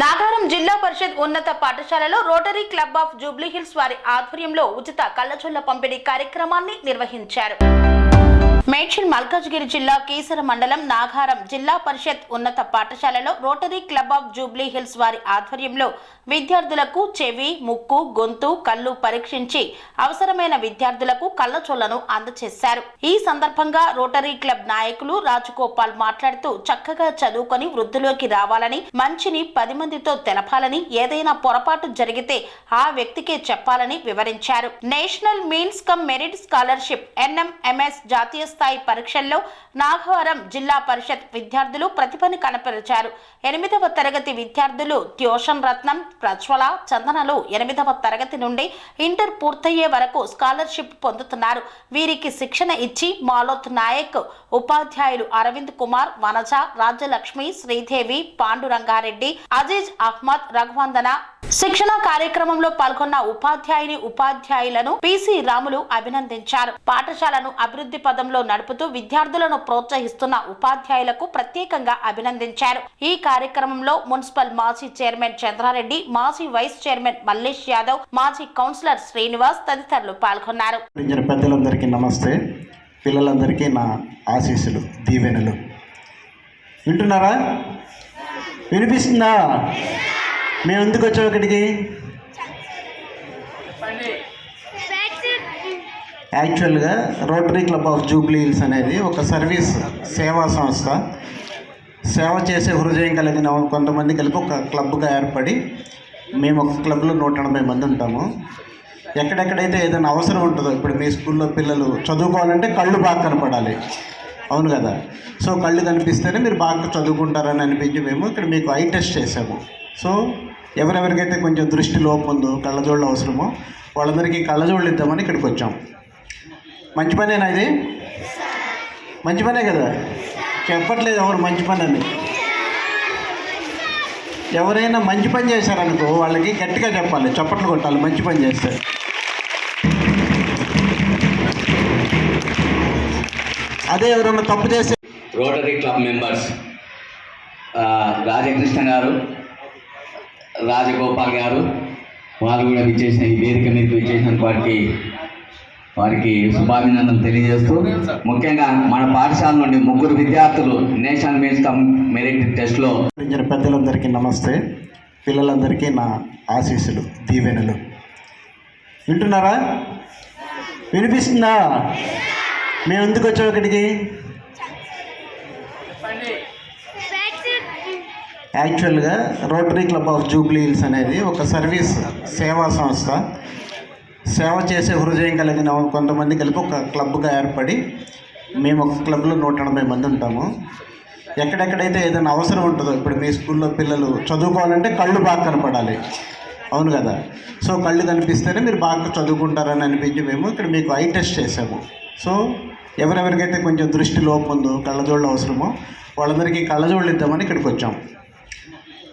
నాగారం జిల్లా పరిషత్ ఉన్నత పాఠశాలలో Rotary Club of Jubilee Hills వారి ఆధ్వర్యంలో ఉచిత కళ్ళచొల్ల పంపిణీ కార్యక్రమాన్ని నిర్వహించారు. మేడ్చల్ మల్కాజ్గిరి జిల్లా కీసర మండలం నాగారం జిల్లా పరిషత్ ఉన్నత పాఠశాలలో Rotary Club of Jubilee Hills వారి ఆధ్వర్యంలో విద్యార్థులకు చెవి ముక్కు గొంతు కళ్ళు పరీక్షించి అవసరమైన విద్యార్థులకు కళ్ళచొల్లను అందజేశారు ఈ సందర్భంగా రోటరీ క్లబ్ నాయకులు రాజగోపాల్ మాట్లాడుతూ చక్కగా చదువుకొని వృద్ధిలోకి రావాలని మంచిని పది మందితో తెలపాలని ఏదైనా పొరపాటు జరిగితే ఆ వ్యక్తికే చెప్పాలని వివరించారు. National Means cum Merit Scholarship NMMS జాతీయ స్థాయి పరీక్షల్లో నాగవరం జిల్లా పరిషత్ విద్యార్థులు ప్రతిభను కనపరిచారు. ఎనిమిదవ తరగతి విద్యార్థులు ట్యూషన్ రత్నం ప్రజ్వల చందనలు ఎనిమిదవ తరగతి నుండి ఇంటర్ పూర్తయ్యే వరకు స్కాలర్షిప్ పొందుతున్నారు. వీరికి శిక్షణ ఇచ్చి మాలోత్ నాయక్ ఉపాధ్యాయులు అరవింద్ కుమార్ వనజ రాజ్యలక్ష్మి శ్రీదేవి పాండురంగారెడ్డి అజీజ్ అహ్మద్ రఘువందన శిక్షణ కార్యక్రమంలో పాల్గొన్న ఉపాధ్యాయుని ఉపాధ్యాయులను పిసి రాములు అభినందించారు. పాఠశాలను అభివృద్ధి పదంలో నడుపుతూ విద్యార్థులను ప్రోత్సహిస్తున్న ఉపాధ్యాయులకు ప్రత్యేకంగా అభినందించారు. ఈ కార్యక్రమంలో మున్సిపల్ మాజీ చైర్మన్ చంద్రారెడ్డి మాజీ వైస్ చైర్మన్ మల్లేష్ యాదవ్ మాజీ కౌన్సిలర్ శ్రీనివాస్ తదితరులు పాల్గొన్నారు. పెద్దలందరికీ నమస్తే. పిల్లలందరికీ నా ఆశీస్సులు దీవెనలు. వింటున్నారా? వినిపిస్తుందా? మేము ఎందుకు వచ్చాం ఇక్కడికి? యాక్చువల్గా Rotary Club of Jubilee Hills అనేది ఒక సర్వీస్ సేవా సంస్థ. సేవ చేసే హృదయం కలిగిన కొంతమంది కలిపి ఒక క్లబ్గా ఏర్పడి మేము ఒక క్లబ్లో నూట ఎనభై మంది ఉంటాము. ఎక్కడెక్కడైతే ఏదైనా అవసరం ఉంటుందో ఇప్పుడు మీ స్కూల్లో పిల్లలు చదువుకోవాలంటే కళ్ళు బాగా కనపడాలి. అవును కదా? సో కళ్ళు కనిపిస్తేనే మీరు బాగా చదువుకుంటారని అనిపించి మేము ఇక్కడ మీకు ఐ టెస్ట్ చేసాము. సో ఎవరెవరికైతే కొంచెం దృష్టి లోపం ఉందో కళ్ళజోళ్ళు అవసరమో వాళ్ళందరికీ కళ్ళజోళ్ళు ఇద్దామని ఇక్కడికి వచ్చాం. మంచి పనేనా ఇది? మంచి పనే కదా? చెప్పట్లేదు ఎవరు మంచి పని అని. ఎవరైనా మంచి పని చేశారనుకో వాళ్ళకి గట్టిగా చెప్పాలి చప్పట్లు కొట్టాలి మంచి పని చేస్తే. అదే ఎవరైనా తప్పు చేస్తే రోటరీ క్లబ్ మెంబర్స్ రాజకృష్ణ గారు రాజగోపాల్ గారు వాళ్ళు కూడా విచ్చేసిన ఈ వేదిక మీద విచ్చేసిన వారికి వారికి శుభాభినందనలు తెలియజేస్తూ ముఖ్యంగా మన పాఠశాల నుండి ముగ్గురు విద్యార్థులు నేషనల్ మీన్స్ మెరిట్ టెస్ట్లో పెద్దలందరికీ నమస్తే. పిల్లలందరికీ నా ఆశీస్సులు దీవెనలు. వింటున్నారా? వినిపిస్తుందా? మేము ఎందుకు వచ్చాం ఇక్కడికి? యాక్చువల్గా Rotary Club of Jubilee Hills అనేది ఒక సర్వీస్ సేవా సంస్థ. సేవ చేసే హృదయం కలిగిన కొంతమంది కలిపి ఒక క్లబ్గా ఏర్పడి మేము ఒక క్లబ్లో నూట ఎనభై మంది ఉంటాము. ఎక్కడెక్కడైతే ఏదైనా అవసరం ఉంటుందో ఇప్పుడు మీ స్కూల్లో పిల్లలు చదువుకోవాలంటే కళ్ళు బాగా కనపడాలి. అవును కదా? సో కళ్ళు కనిపిస్తేనే మీరు బాగా చదువుకుంటారని అనిపించి మేము ఇక్కడ మీకు ఐ టెస్ట్ చేసాము. సో ఎవరెవరికైతే కొంచెం దృష్టి లోపం ఉందో కళ్ళజోళ్ళు అవసరమో వాళ్ళందరికీ కళ్ళజోళ్ళు ఇద్దామని ఇక్కడికి వచ్చాం.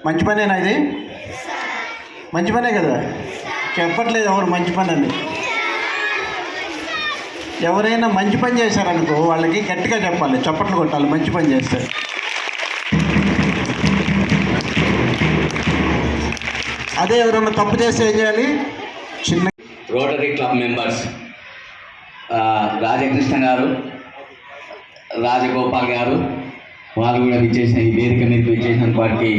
మంచి పనేనా ఇది? మంచి పనే కదా? చెప్పట్లేదు ఎవరు మంచి పని అని. ఎవరైనా మంచి పని చేశారనుకో వాళ్ళకి గట్టిగా చెప్పాలి చప్పట్లు కొట్టాలి మంచి పని చేస్తే. అదే ఎవరైనా తప్పు చేస్తే ఏం చేయాలి? చిన్న రోటరీ క్లబ్ మెంబర్స్ రాజకృష్ణ గారు రాజగోపాల్ గారు వాళ్ళు కూడా విచ్చేసిన ఈ వేదిక మీద విచ్చేసిన వారికి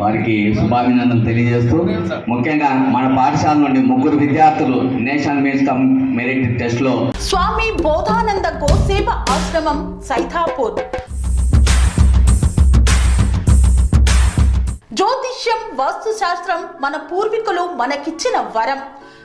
వారికి శుభాభినందనలు తెలియజేస్తూ ముఖ్యంగా మన పాఠశాల నుండి ముగ్గురు విద్యార్థులు నేషనల్ మీన్స్ కమ్ మెరిట్ టెస్ట్లో స్వామి బోధానంద కోసేప ఆశ్రమం సైథాపూర్ జ్యోతిష్యం వాస్తు శాస్త్రం మన పూర్వీకులు మనకిచ్చిన వరం.